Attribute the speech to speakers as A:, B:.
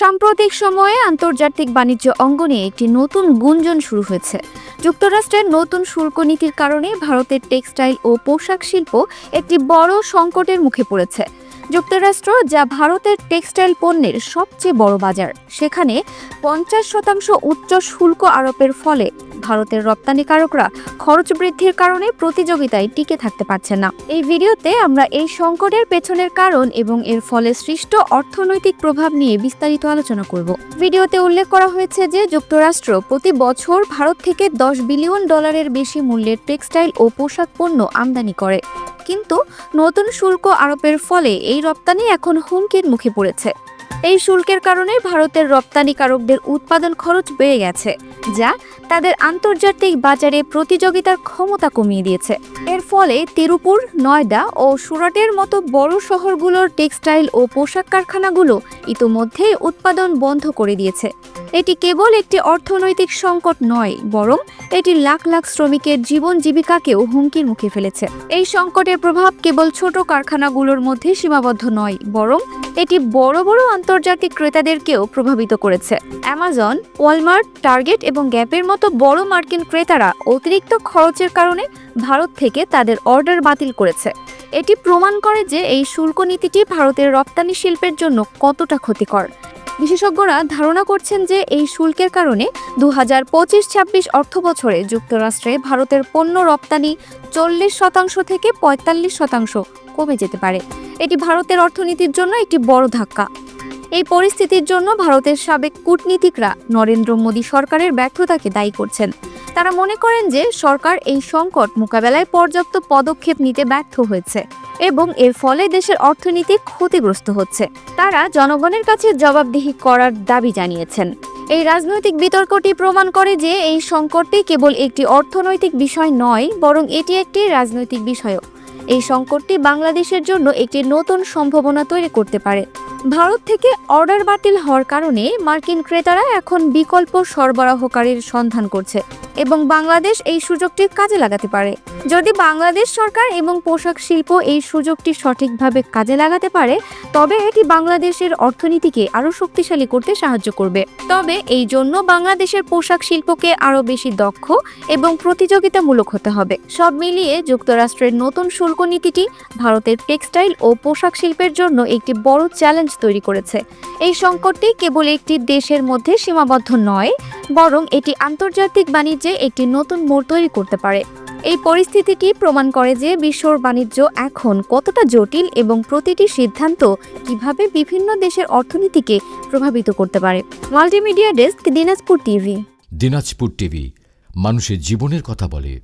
A: সাম্প্রতিক সময়ে আন্তর্জাতিক বাণিজ্য অঙ্গনে একটি নতুন গুঞ্জন শুরু হয়েছে। যুক্তরাষ্ট্রের নতুন শুল্ক নীতির কারণে ভারতের টেক্সটাইল ও পোশাক শিল্প একটি বড় সংকটের মুখে পড়েছে। যুক্তরাষ্ট্র, যা ভারতের টেক্সটাইল পণ্যের সবচেয়ে বড় বাজার, সেখানে পঞ্চাশ শতাংশ উচ্চ শুল্ক আরোপের ফলে ভারতের রপ্তানিকারকরা খরচ বৃদ্ধির কারণে প্রতিযোগিতায় টিকে থাকতে পারছে না। এই ভিডিওতে আমরা এই সংকটের পেছনের কারণ এবং এর ফলে সৃষ্ট অর্থনৈতিক প্রভাব নিয়ে বিস্তারিত আলোচনা করব। ভিডিওতে উল্লেখ করা হয়েছে যে, যুক্তরাষ্ট্র প্রতি বছর ভারত থেকে দশ বিলিয়ন ডলারের বেশি মূল্যের টেক্সটাইল ও পোশাক পণ্য আমদানি করে। কিন্তু নতুন শুল্ক আরোপের ফলে এই রপ্তানি এখন হুমকির মুখে পড়েছে। এই শুল্কের কারণে ভারতের রপ্তানিকারকদের উৎপাদন খরচ বেড়ে গেছে, যা তাদের আন্তর্জাতিক বাজারে প্রতিযোগিতার ক্ষমতা কমিয়ে দিয়েছে। এর ফলে তিরুপুর, নয়ডা ও সুরাটের মতো বড় শহরগুলোর টেক্সটাইল ও পোশাক কারখানাগুলো ইতোমধ্যেই উৎপাদন বন্ধ করে দিয়েছে। এটি কেবল একটি অর্থনৈতিক সংকট নয়, বরং এটি লাখ লাখ শ্রমিকের জীবন জীবিকাকেও হুমকির মুখে ফেলেছে। এই সংকটের প্রভাব কেবল ছোট কারখানাগুলোর মধ্যে সীমাবদ্ধ নয়, বরং এটি বড় বড় আন্তর্জাতিক ক্রেতাদেরকেও প্রভাবিত করেছে। অ্যামাজন, ওয়ালমার্ট, টার্গেট এবং গ্যাপের মতো বড় মার্কিন ক্রেতারা অতিরিক্ত খরচের কারণে ভারত থেকে তাদের অর্ডার বাতিল করেছে। এটি প্রমাণ করে যে এই শুল্ক নীতিটি ভারতের রপ্তানি শিল্পের জন্য কতটা ক্ষতিকর। বিশেষজ্ঞরা ধারণা করছেন যে এই শুল্কের কারণে দু হাজার পঁচিশ ছাব্বিশ অর্থ বছরে যুক্তরাষ্ট্রে ভারতের পণ্য রপ্তানি চল্লিশ শতাংশ থেকে পঁয়তাল্লিশ শতাংশ কমে যেতে পারে। এটি ভারতের অর্থনীতির জন্য একটি বড় ধাক্কা। এই পরিস্থিতির জন্য ভারতের সাবেক কূটনীতিকরা নরেন্দ্র মোদী সরকারের ব্যর্থতাকে দায়ী করছেন। তারা মনে করেন যে সরকার এই সংকট মোকাবেলায় পর্যাপ্ত পদক্ষেপ নিতে ব্যর্থ হয়েছে এবং এর ফলে দেশের অর্থনীতি ক্ষতিগ্রস্ত হচ্ছে। তারা জনগণের কাছে জবাবদিহি করার দাবি জানিয়েছেন। এই রাজনৈতিক বিতর্কটি প্রমাণ করে যে এই সংকটটি কেবল একটি অর্থনৈতিক বিষয় নয়, বরং এটি একটি রাজনৈতিক বিষয়ও। এই সংকটটি বাংলাদেশের জন্য একটি নতুন সম্ভাবনা তৈরি করতে পারে। ভারত থেকে অর্ডার বাতিল হওয়ার কারণে মার্কিন ক্রেতারা এখন বিকল্প সরবরাহকারীর সন্ধান করছে। এবং বাংলাদেশ এই সুযোগটি কাজে লাগাতে পারে। যদি বাংলাদেশ সরকার এবং পোশাক শিল্প এই সুযোগটি সঠিকভাবে কাজে লাগাতে পারে, তবে এটি বাংলাদেশের অর্থনীতিকে আরও শক্তিশালী করতে সাহায্য করবে। তবে এই জন্য বাংলাদেশের পোশাক শিল্পকে আরও বেশি দক্ষ এবং প্রতিযোগিতামূলক হতে হবে। সব মিলিয়ে যুক্তরাষ্ট্রের নতুন শুল্ক নীতিটি ভারতের টেক্সটাইল ও পোশাক শিল্পের জন্য একটি বড় চ্যালেঞ্জ তৈরি করেছে। এই সংকটটি কেবল একটি দেশের মধ্যে সীমাবদ্ধ নয়, বরং এটি আন্তর্জাতিক বাণিজ্যে একটি নতুন মোড় তৈরি করতে পারে। এই পরিস্থিতিটি প্রমাণ করে যে বিশ্বর বাণিজ্য এখন কতটা জটিল এবং প্রতিটি সিদ্ধান্ত কীভাবে বিভিন্ন দেশের অর্থনীতিকে প্রভাবিত করতে পারে? Multimedia desk, Dinajpur TV.
B: Dinajpur TV, মানুষের জীবনের কথা বলে।